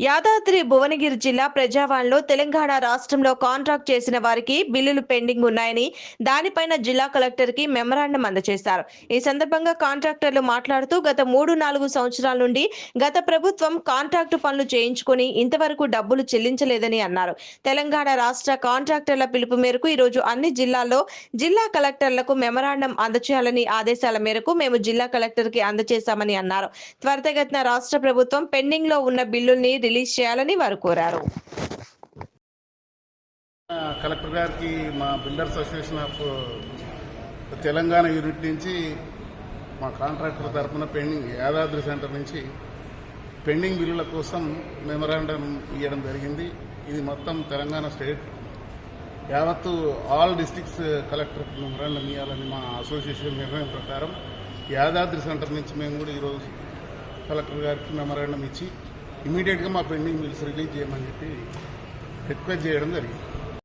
యాదాద్రి భువనగిరి జిల్లా ప్రజావాణిలో తెలంగాణ రాష్ట్రంలో కాంట్రాక్ట్ చేసిన వారికి బిల్లులు పెండింగ్ ఉన్నాయని దానిపైన జిల్లా కలెక్టర్కి మెమరాండం అందజేశారు. ఈ సందర్భంగా కాంట్రాక్టర్లు మాట్లాడుతూ గత మూడు నాలుగు సంవత్సరాల నుండి గత ప్రభుత్వం కాంట్రాక్టు పనులు చేయించుకుని ఇంతవరకు డబ్బులు చెల్లించలేదని అన్నారు. తెలంగాణ రాష్ట్ర కాంట్రాక్టర్ల పిలుపు మేరకు ఈరోజు అన్ని జిల్లాల్లో జిల్లా కలెక్టర్లకు మెమరాండం అందచేయాలని ఆదేశాల మేరకు మేము జిల్లా కలెక్టర్కి అందజేశామని అన్నారు. త్వరితగతిన రాష్ట్ర ప్రభుత్వం పెండింగ్లో ఉన్న బిల్లుల్ని రిలీజ్ చేయాలని వారు కోరారు. కలెక్టర్ గారికి మా builders association of Telangana unit నుంచి మా కాంట్రాక్టర్ తరఫున పెండింగ్ యాదాద్రి సెంటర్ నుంచి పెండింగ్ బిల్లుల కోసం మెమరాండం ఇవ్వడం జరిగింది. ఇది మొత్తం తెలంగాణ స్టేట్. యావత్తు ఆల్ డిస్టిక్స్ కలెక్టర్ మెమరాండం ఇవ్వాలని మా అసోసియేషన్ నిర్ణయం ప్రకారం యాదాద్రి సెంటర్ నుంచి మేము కూడా ఈరోజు కలెక్టర్ గారికి మెమరాండం ఇచ్చి ఇమీడియట్గా మా పెండింగ్ బిల్స్ రిలీజ్ చేయమని చెప్పి రిక్వెస్ట్ చేయడం జరిగింది.